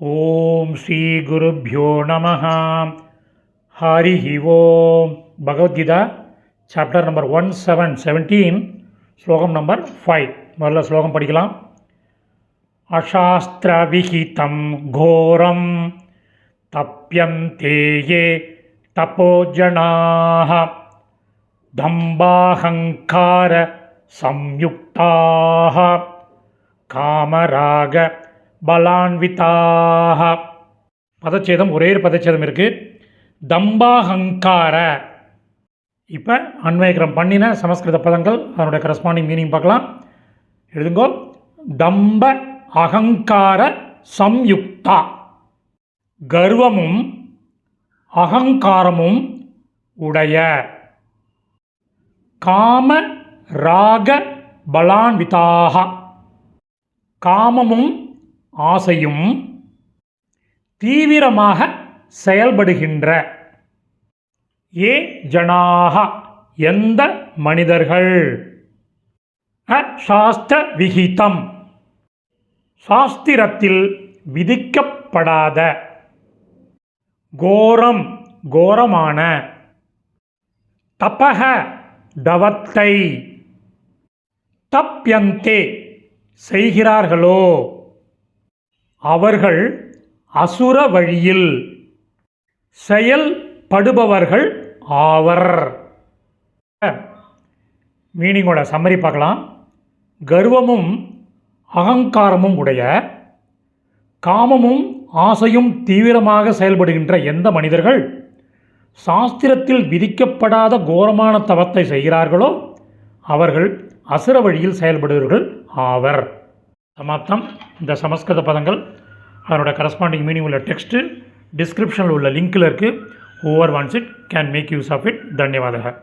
ஓம் ஸ்ரீ குருப்பியோ நம ஹரி ஓம். Bhagavad Gita chapter number one seven seventeen ஸ்லோகம் நம்பர் ஃபைவ் முதல்ல ஸ்லோகம் படிக்கலாம். அசாஸ்திரவிகிதம் கோரம் தப்பியந்தேயே தபோஜனாக தம்பாஹங்கார சம்யுக்தாக காமராக பலான்விதாக பதச்சேதம் ஒரே ஒரு பதச்சேதம் இருக்குது தம்பாஹங்கார இப்போ அன்வயக்கிரம் பண்ணின சமஸ்கிருத பதங்கள் அதனுடைய கரஸ்பாண்டிங் மீனிங் பார்க்கலாம். எழுதுங்கோ. தம்ப அகங்கார சம்யுக்தா. கர்வமும் அகங்காரமும் உடைய. காம ராக பலான்விதாக காமமும் ஆசையும் தீவிரமாக செயல்படுகின்ற. ஏ ஜனாக எந்த மனிதர்கள்? அசாஸ்திர விகிதம். சாஸ்திரத்தில் விதிக்கப்படாத. கோரம் கோரமான. தபக தவத்தை. தப்யந்தே செய்கிறார்களோ? அவர்கள் அசுர வழியில் செயல்படுபவர்கள் ஆவர். மீனிங்கோட சம்மரி பார்க்கலாம். கர்வமும் அகங்காரமும் உடைய காமமும் ஆசையும் தீவிரமாக செயல்படுகின்ற எந்த மனிதர்கள் சாஸ்திரத்தில் விதிக்கப்படாத கோரமான தவத்தை செய்கிறார்களோ அவர்கள் அசுர வழியில் செயல்படுவர்கள் ஆவர். சமாப்தம். இந்த சமஸ்கிருத பதங்கள் அதனோட கரஸ்பாண்டிங் மீனிங் உள்ள டெக்ஸ்ட்டு டிஸ்கிரிப்ஷனில் உள்ள லிங்க்கில் இருக்குது over once it can make use of it தன்யவாதக.